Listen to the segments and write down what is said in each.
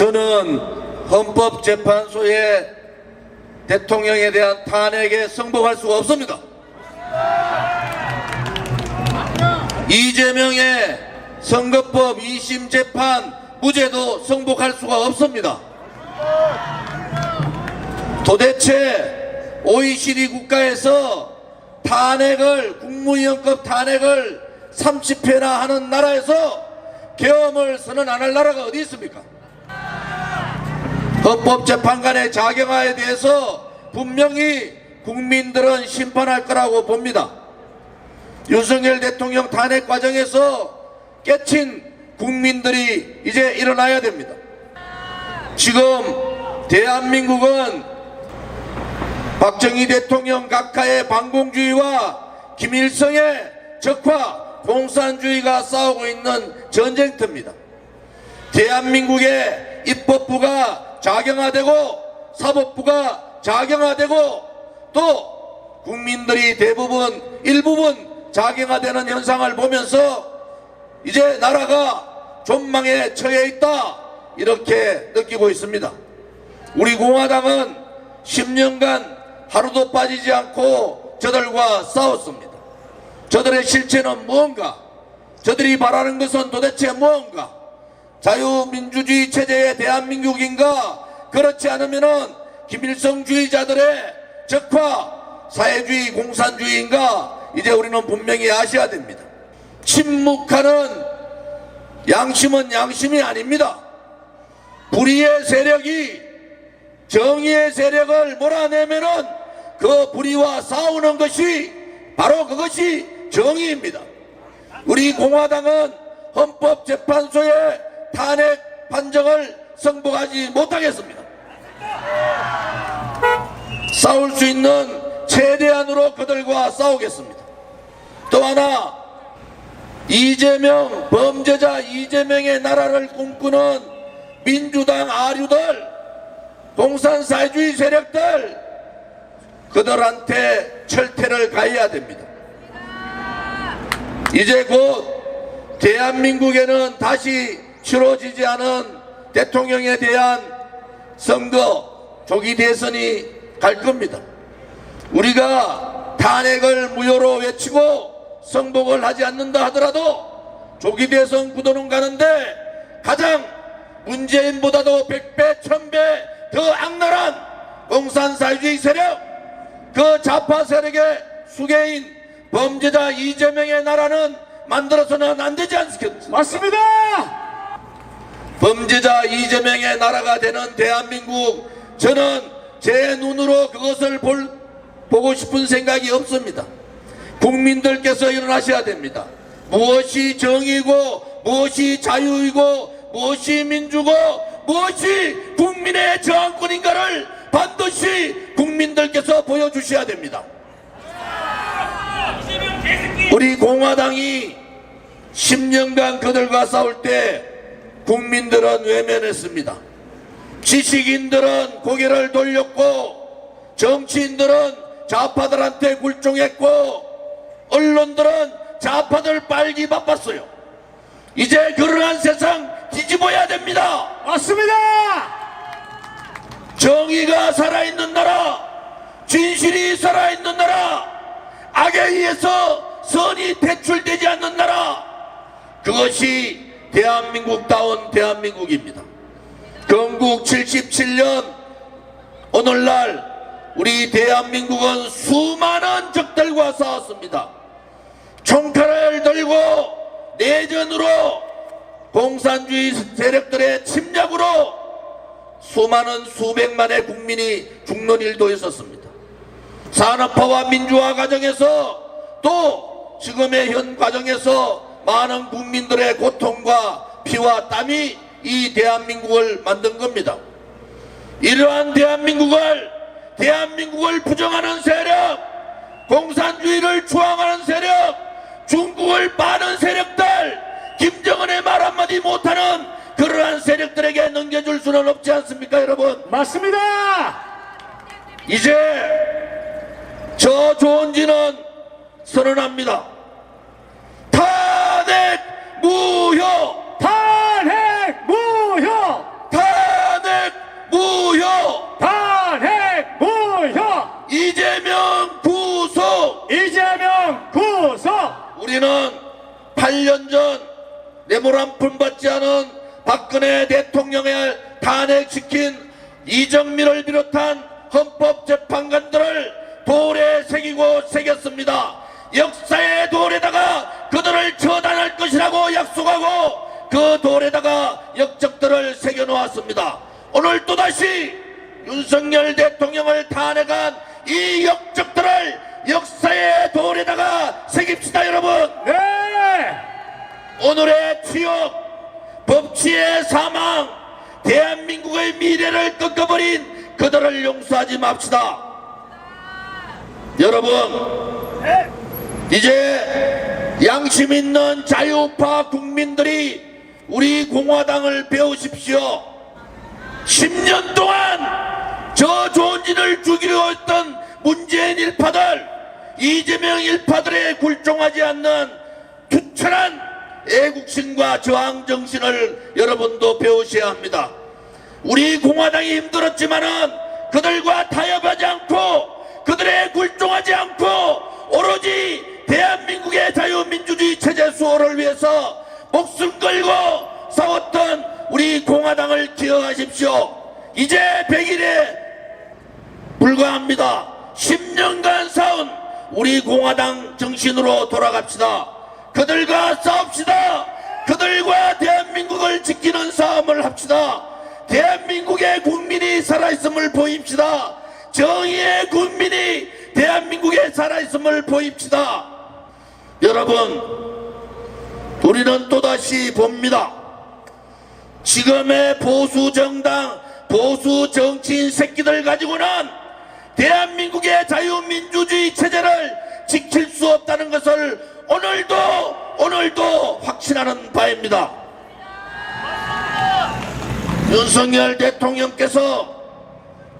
저는 헌법재판소의 대통령에 대한 탄핵에 승복할 수가 없습니다. 이재명의 선거법 2심 재판 무죄도 승복할 수가 없습니다. 도대체 OECD 국가에서 탄핵을 국무위원급 탄핵을 30회나 하는 나라에서 계엄을 선언 안 할 나라가 어디 있습니까? 헌법재판관의 자경화에 대해서 분명히 국민들은 심판할 거라고 봅니다. 윤석열 대통령 탄핵 과정에서 깨친 국민들이 이제 일어나야 됩니다. 지금 대한민국은 박정희 대통령 각하의 반공주의와 김일성의 적화 공산주의가 싸우고 있는 전쟁터입니다. 대한민국의 입법부가 자경화되고 사법부가 자경화되고 또 국민들이 대부분 일부분 자경화되는 현상을 보면서 이제 나라가 존망에 처해 있다 이렇게 느끼고 있습니다. 우리 공화당은 10년간 하루도 빠지지 않고 저들과 싸웠습니다. 저들의 실체는 무언가? 저들이 바라는 것은 도대체 무언가? 자유민주주의 체제의 대한민국인가? 그렇지 않으면은 김일성주의자들의 적화 사회주의 공산주의인가? 이제 우리는 분명히 아셔야 됩니다. 침묵하는 양심은 양심이 아닙니다. 불의의 세력이 정의의 세력을 몰아내면은 그 불의와 싸우는 것이 바로 그것이 정의입니다. 우리 공화당은 헌법재판소의 탄핵 판정을 승복하지 못하겠습니다. 싸울 수 있는 최대한으로 그들과 싸우겠습니다. 또 하나 이재명 범죄자 이재명의 나라를 꿈꾸는 민주당 아류들 공산사회주의 세력들 그들한테 철퇴를 가해야 됩니다. 이제 곧 대한민국에는 다시 치러지지 않은 대통령에 대한 선거 조기 대선이 갈 겁니다. 우리가 탄핵을 무효로 외치고 성복을 하지 않는다 하더라도 조기 대선 구도는 가는데 가장 문재인보다도 백배 천배 더 악랄한 공산사회주의 세력 그 좌파 세력의 수괴인 범죄자 이재명의 나라는 만들어서는 안 되지 않습니까? 맞습니다. 범죄자 이재명의 나라가 되는 대한민국 저는 제 눈으로 그것을 볼, 보고 싶은 생각이 없습니다. 국민들께서 일어나셔야 됩니다. 무엇이 정의고 무엇이 자유이고 무엇이 민주고 무엇이 국민의 저항권인가를 반드시 국민들께서 보여주셔야 됩니다. 우리 공화당이 10년간 그들과 싸울 때 국민들은 외면했습니다. 지식인들은 고개를 돌렸고 정치인들은 좌파들한테 굴종했고 언론들은 좌파들 빨기 바빴어요. 이제 그러한 세상 뒤집어야 됩니다. 맞습니다. 정의가 살아있는 나라, 진실이 살아있는 나라, 악에 의해서 선이 배출되지 않는 나라, 그것이 대한민국다운 대한민국입니다. 건국 77년 오늘날 우리 대한민국은 수많은 적들과 싸웠습니다. 총칼을 들고 내전으로 공산주의 세력들의 침략으로 수많은 수백만의 국민이 죽는 일도 있었습니다. 산업화와 민주화 과정에서 또 지금의 현 과정에서 많은 국민들의 고통과 피와 땀이 이 대한민국을 만든 겁니다. 이러한 대한민국을 대한민국을 부정하는 세력, 공산주의를 추앙하는 세력, 중국을 빠는 세력들, 김정은의 말 한마디 못하는 그러한 세력들에게 넘겨줄 수는 없지 않습니까, 여러분? 맞습니다. 이제 저 좋은지는 선언합니다. 무효! 탄핵 무효! 탄핵 무효! 탄핵 무효! 이재명 구속! 이재명 구속! 우리는 8년 전 내물 한 푼 받지 않은 박근혜 대통령을 탄핵시킨 이정민을 비롯한 헌법재판관들을 돌에 새기고 새겼습니다. 역사의 돌에다가 그들을 처단할 것이라고 약속하고 그 돌에다가 역적들을 새겨놓았습니다. 오늘 또다시 윤석열 대통령을 탄핵한 이 역적들을 역사의 돌에다가 새깁시다 여러분 네! 오늘의 취업 법치의 사망 대한민국의 미래를 꺾어버린 그들을 용서하지 맙시다 여러분 이제 양심 있는 자유파 국민들이 우리 공화당을 배우십시오. 10년 동안 저 조은진을 죽이려 했던 문재인 일파들 이재명 일파들에 굴종하지 않는 투철한 애국심과 저항정신을 여러분도 배우셔야 합니다. 우리 공화당이 힘들었지만은 그들과 타협하지 않고 그들의 굴종하지 않고 오로지 대한민국의 자유민주주의 체제 수호를 위해서 목숨 걸고 싸웠던 우리 공화당을 기억하십시오. 이제 100일에 불과합니다. 10년간 싸운 우리 공화당 정신으로 돌아갑시다. 그들과 싸웁시다. 그들과 대한민국을 지키는 싸움을 합시다. 대한민국의 국민이 살아있음을 보입시다. 정의의 국민이 대한민국에 살아있음을 보입시다. 여러분, 우리는 또다시 봅니다. 지금의 보수 정당, 보수 정치인 새끼들 가지고는 대한민국의 자유민주주의 체제를 지킬 수 없다는 것을 오늘도, 오늘도 확신하는 바입니다. 윤석열 대통령께서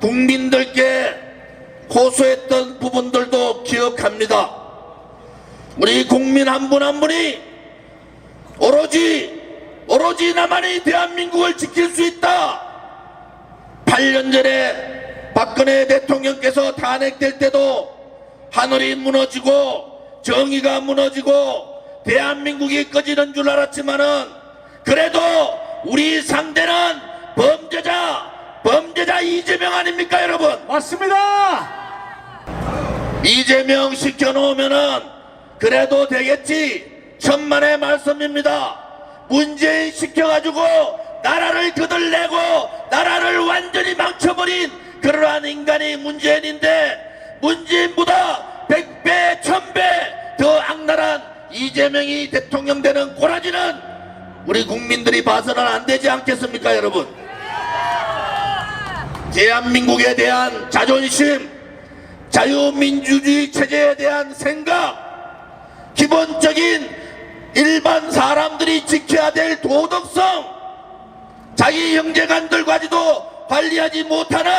국민들께 호소했던 부분들도 기억합니다. 우리 국민 한분한 분이 오로지 오로지 나만이 대한민국을 지킬 수 있다. 8년 전에 박근혜 대통령께서 탄핵될 때도 하늘이 무너지고 정의가 무너지고 대한민국이 꺼지는 줄 알았지만은 그래도 우리 상대는 범죄자 범죄자 이재명 아닙니까 여러분? 맞습니다! 이재명 시켜놓으면은 그래도 되겠지? 천만의 말씀입니다. 문재인 시켜가지고 나라를 그들내고 나라를 완전히 망쳐버린 그러한 인간이 문재인인데 문재인보다 백배 천배 더 악랄한 이재명이 대통령 되는 꼬라지는 우리 국민들이 봐서는 안 되지 않겠습니까 여러분? 대한민국에 대한 자존심 자유민주주의 체제에 대한 생각, 기본적인 일반 사람들이 지켜야 될 도덕성, 자기 형제간들과지도 관리하지 못하는,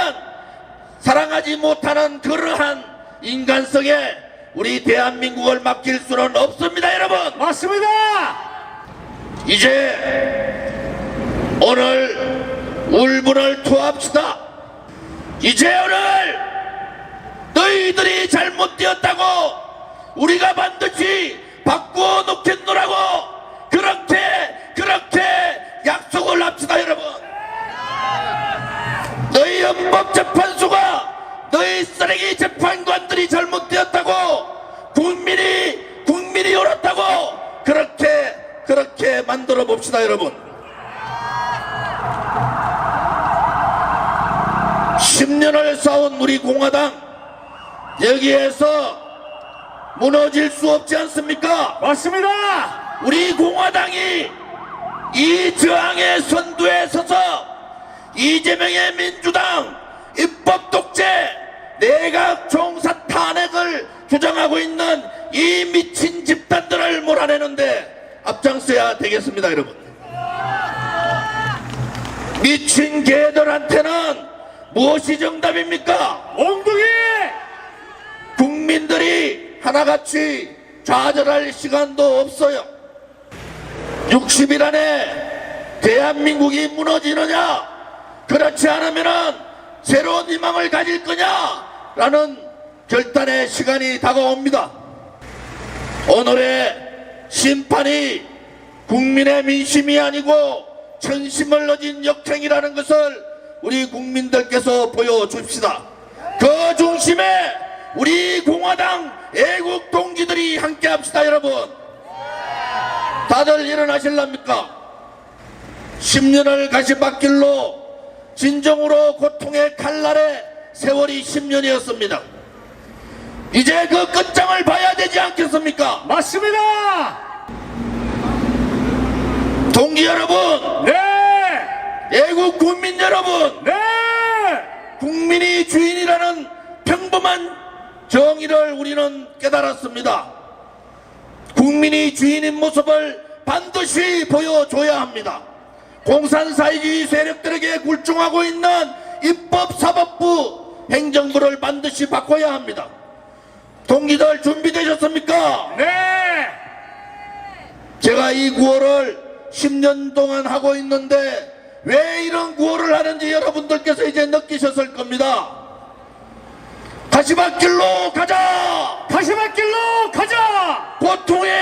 사랑하지 못하는 그러한 인간성에 우리 대한민국을 맡길 수는 없습니다, 여러분! 맞습니다! 이제 오늘 울분을 토합시다. 이제 오늘 너희들이 잘못되었다고 우리가 반드시 바꾸어 놓겠노라고! 그렇게 그렇게 약속을 합시다 여러분. 너희 헌법재판소가 너희 쓰레기 재판관들이 잘못되었다고 국민이 국민이 옳았다고 그렇게 그렇게 만들어 봅시다 여러분. 10년을 싸운 우리 공화당 여기에서 무너질 수 없지 않습니까? 맞습니다! 우리 공화당이 이 저항의 선두에 서서 이재명의 민주당 입법 독재 내각 총사 탄핵을 주장하고 있는 이 미친 집단들을 몰아내는데 앞장서야 되겠습니다 여러분 미친 개들한테는 무엇이 정답입니까? 엉덩이! 국민들이 하나같이 좌절할 시간도 없어요. 60일 안에 대한민국이 무너지느냐? 그렇지 않으면은 새로운 희망을 가질 거냐? 라는 결단의 시간이 다가옵니다. 오늘의 심판이 국민의 민심이 아니고 천심을 얻은 역행이라는 것을 우리 국민들께서 보여줍시다. 그 중심에 우리 공화당 애국 동지들이 함께 합시다 여러분. 다들 일어나실랍니까? 10년을 가시밭길로 진정으로 고통의 칼날에 세월이 10년이었습니다. 이제 그 끝장을 봐야 되지 않겠습니까? 맞습니다. 동지 여러분, 네. 애국 국민 여러분, 네. 국민이 주인이라는 평범한 정의를 우리는 깨달았습니다. 국민이 주인인 모습을 반드시 보여줘야 합니다. 공산사회주의 세력들에게 굴종하고 있는 입법사법부 행정부를 반드시 바꿔야 합니다. 동기들 준비되셨습니까? 네. 제가 이 구호를 10년 동안 하고 있는데 왜 이런 구호를 하는지 여러분들께서 이제 느끼셨을 겁니다. 가시밭길로 가자! 가시밭길로 가자. 고통의